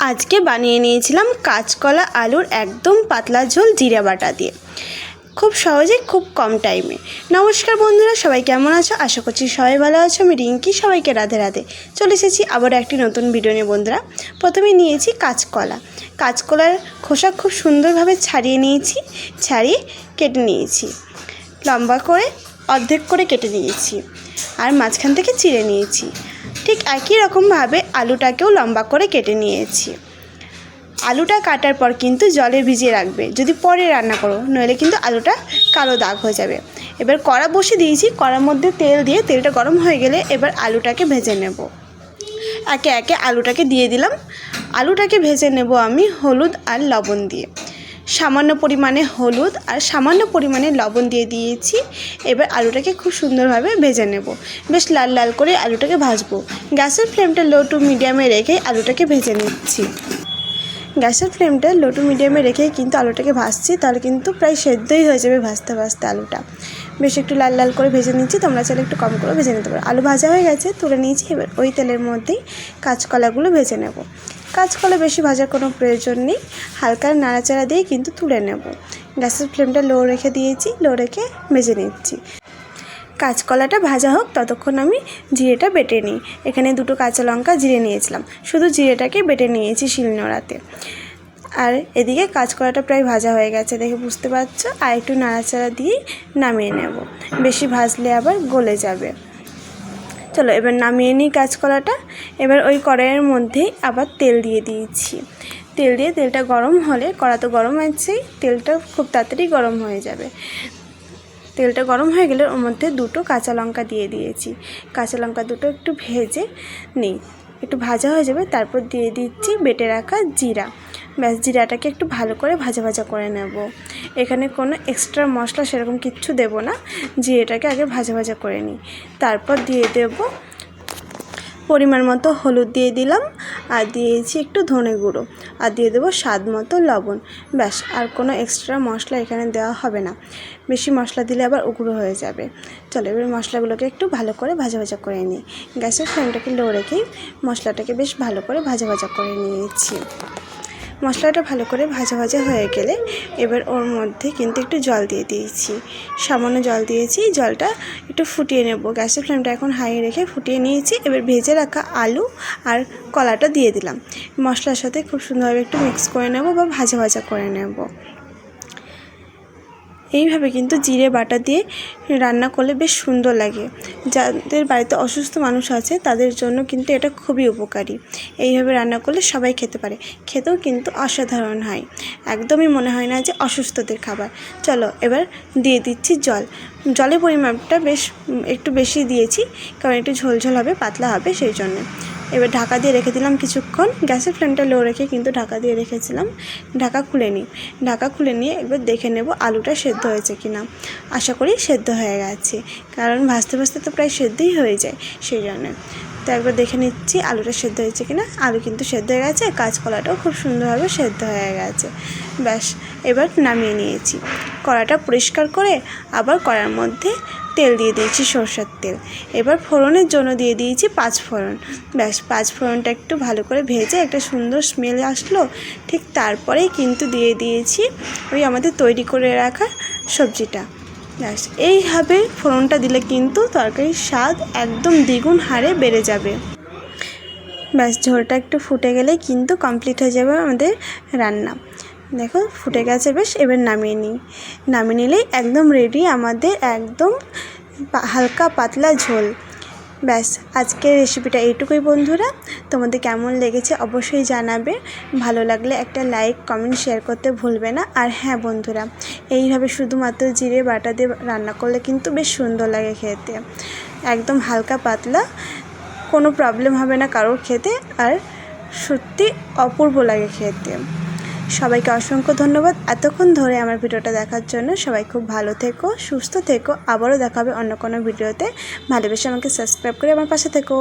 আজকে বানিয়ে নিয়েছিলাম কাঁচকলা আলুর একদম পাতলা ঝোল জিরা বাটা দিয়ে। খুব সহজে, খুব কম টাইমে নমস্কার বন্ধুরা, সবাই কেমন আছো? আশা করছি সবাই ভালো আছো। আমি রিঙ্কি, সবাইকে রাধে রাধে। চলে এসেছি আবার একটি নতুন ভিডিও নিয়ে বন্ধুরা। প্রথমে নিয়েছি কাঁচকলা। কাঁচকলার খোসা খুব সুন্দরভাবে ছাড়িয়ে নিয়েছি, ছাড়িয়ে কেটে নিয়েছি। লম্বা করে, অর্ধেক করে কেটে নিয়েছি। আর মাঝখান থেকে চিড়ে নিয়েছি। ঠিক একই রকমভাবে আলুটাকেও লম্বা করে কেটে নিয়েছি। আলুটা কাটার পর কিন্তু জলে ভিজিয়ে রাখবে। যদি পরে রান্না করো, নইলে কিন্তু আলুটা কালো দাগ হয়ে যাবে। এবার কড়া বসে দিয়েছি, কড়ার মধ্যে তেল দিয়ে তেলটা গরম হয়ে গেলে এবার আলুটাকে ভেজে নেব। একে একে আলুটাকে দিয়ে দিলাম। আলুটাকে ভেজে নেব আমি হলুদ আর লবণ দিয়ে। সামান্য পরিমাণে হলুদ আর সামান্য পরিমাণে লবণ দিয়ে দিয়েছি। এবার আলুটাকে খুব সুন্দরভাবে ভেজে নেব। বেশ লাল লাল করে আলুটাকে ভাজবো। গ্যাসের ফ্লেমটা লো টু মিডিয়ামে রেখে আলুটাকে ভেজে নিচ্ছি। গ্যাসের ফ্লেমটা লো টু মিডিয়ামে রেখে কিন্তু আলুটাকে ভাজছি, তাহলে কিন্তু প্রায় সেদ্ধই হয়ে যাবে ভাজতে ভাজতে আলুটা। বেশ একটু লাল লাল করে ভেজে নিচ্ছি, তোমরা চাইলে একটু কম করে ভেজে নিতে পারো। আলু ভাজা হয়ে গেছে, তুলে নিয়েছি এবার ওই তেলের মধ্যেই কাঁচকলাগুলো ভেজে নেব। কাঁচকলা বেশি ভাজার কোনো প্রয়োজন নেই। হালকা নাড়াচাড়া দিয়ে কিন্তু তুলে নেব। গ্যাসের ফ্লেমটা লো রেখে দিয়েছি, লো রেখে ভেজে নিচ্ছি। কাঁচকলাটা ভাজা হোক, ততক্ষণ আমি জিরেটা বেটে নিই। এখানে দুটো কাঁচা লঙ্কা জিরে নিয়েছিলাম। শুধু জিরেটাকে বেটে নিয়েছি শিলনোড়াতে আর এদিকে কাঁচকলাটা প্রায় ভাজা হয়ে গেছে, দেখে বুঝতে পারছ? আর একটু নাড়াচাড়া দিয়ে নামিয়ে নেব। বেশি ভাজলে আবার গলে যাবে। চলো এবার নামিয়ে নিই কাঁচকলাটা এবার ওই কড়াইয়ের মধ্যেই আবার তেল দিয়ে দিয়েছি। তেল দিয়ে তেলটা গরম হলে, কড়া তো গরম আছেই তেলটা খুব তাড়াতাড়ি গরম হয়ে যাবে। তেলটা গরম হয়ে গেলে ওর মধ্যে দুটো কাঁচা লঙ্কা দিয়ে দিয়েছি। কাঁচা লঙ্কা দুটো একটু ভেজে নিই। একটু ভাজা হয়ে যাবে, তারপর দিয়ে দিচ্ছি বেটে রাখা জিরা। ব্যাস জিরাটাকে একটু ভালো করে ভাজা ভাজা করে নেব। এখানে কোনো এক্সট্রা মশলা সেরকম কিচ্ছু দেব না জিরেটাকে আগে ভাজা ভাজা করে নিই। তারপর দিয়ে দেব পরিমাণ মতো হলুদ দিয়ে দিলাম, আর দিয়েছি একটু ধনে গুঁড়ো, আর দিয়ে দেবো স্বাদ মতো লবণ। ব্যাস, আর কোনো এক্সট্রা মশলা এখানে দেওয়া হবে না। বেশি মশলা দিলে আবার উগুড়ো হয়ে যাবে। চলো, এবার মশলাগুলোকে একটু ভালো করে ভাজা ভাজা করে নিই। গ্যাসের ফ্লেমটাকে লো রেখেই মশলাটাকে বেশ ভালো করে ভাজা ভাজা করে নিয়েছি। মশলাটা ভালো করে ভাজা ভাজা হয়ে গেলে এবার ওর মধ্যে কিন্তু একটু জল দিয়ে দিয়েছি। সামান্য জল দিয়েছি, জলটা একটু ফুটিয়ে নেব। গ্যাসের ফ্লেমটা এখন হাই রেখে ফুটিয়ে নিয়েছি। এবার ভেজে রাখা আলু আর কলাটা দিয়ে দিলাম। মশলার সাথে খুব সুন্দরভাবে একটু মিক্স করে নেব বা ভাজা ভাজা করে নেব। এইভাবে কিন্তু জিরে বাটা দিয়ে রান্না করলে বেশ সুন্দর লাগে। যাদের বাড়িতে অসুস্থ মানুষ আছে, তাদের জন্য কিন্তু এটা খুবই উপকারী। এইভাবে রান্না করলে সবাই খেতে পারে। খেতেও কিন্তু অসাধারণ হয়। একদমই মনে হয় না যে অসুস্থদের খাবার। চলো এবার দিয়ে দিচ্ছি জল। জলের পরিমাপটা বেশ, একটু বেশি দিয়েছি, কারণ একটু ঝোলঝোল হবে, পাতলা হবে, সেই জন্য। এবার ঢাকা দিয়ে রেখে দিলাম কিছুক্ষণ। গ্যাসের ফ্লেমটা লো রেখে কিন্তু ঢাকা দিয়ে রেখেছিলাম। ঢাকা খুলে নিই ঢাকা খুলে নিয়ে এবার দেখে নেব আলুটা সেদ্ধ হয়েছে কি না আশা করি সেদ্ধ হয়ে গেছে। কারণ ভাজতে ভাজতে তো প্রায় সেদ্ধই হয়ে যায়, সেই জন্য। তো একবার দেখে নিচ্ছি, আলুটা সেদ্ধ হয়েছে কি না আলু কিন্তু সেদ্ধ হয়ে গেছে, কাঁচকলাটাও খুব সুন্দরভাবে সেদ্ধ হয়ে গেছে। ব্যাস, এবার নামিয়ে নিয়েছি। কড়াটা পরিষ্কার করে আবার কড়ার মধ্যে তেল দিয়ে দিয়েছি, সরষের তেল। এবার ফোড়নের জন্য দিয়ে দিয়েছি পাঁচ ফোড়ন। ব্যাস, পাঁচ ফোড়নটা একটু ভালো করে ভেজে একটা সুন্দর স্মেল আসলো। ঠিক তারপরেই কিন্তু দিয়ে দিয়েছি ওই আমাদের তৈরি করে রাখা সবজিটা। ব্যাস, এইভাবে ফোড়নটা দিলে কিন্তু তরকারির স্বাদ একদম দ্বিগুণ হারে বেড়ে যাবে। ব্যাস, ঝোলটা একটু ফুটে গেলে কিন্তু কমপ্লিট হয়ে যাবে আমাদের রান্না। দেখো, ফুটে গেছে বেশ, এবার নামিয়ে নিই। নামিয়ে নিলেই একদম রেডি আমাদের একদম হালকা পাতলা ঝোল। ব্যাস, আজকের রেসিপিটা এইটুকুই বন্ধুরা। তোমাদের কেমন লেগেছে অবশ্যই জানাবে। ভালো লাগলে একটা লাইক কমেন্ট শেয়ার করতে ভুলবে না। আর হ্যাঁ বন্ধুরা, এইভাবে শুধুমাত্র জিরে বাটা দিয়ে রান্না করলে কিন্তু বেশ সুন্দর লাগে খেতে। একদম হালকা পাতলা, কোনো প্রবলেম হবে না কারোর খেতে। আর সত্যি অপূর্ব লাগে খেতে। সবাইকে অসংখ্য ধন্যবাদ। এতক্ষণ ধরে আমার ভিডিওটা দেখার জন্য সবাই খুব ভালো থেকো, সুস্থ থেকো। আবারও দেখাবে অন্য কোনো ভিডিওতে। ভালোবেসে আমাকে সাবস্ক্রাইব করে আমার পাশে থেকো।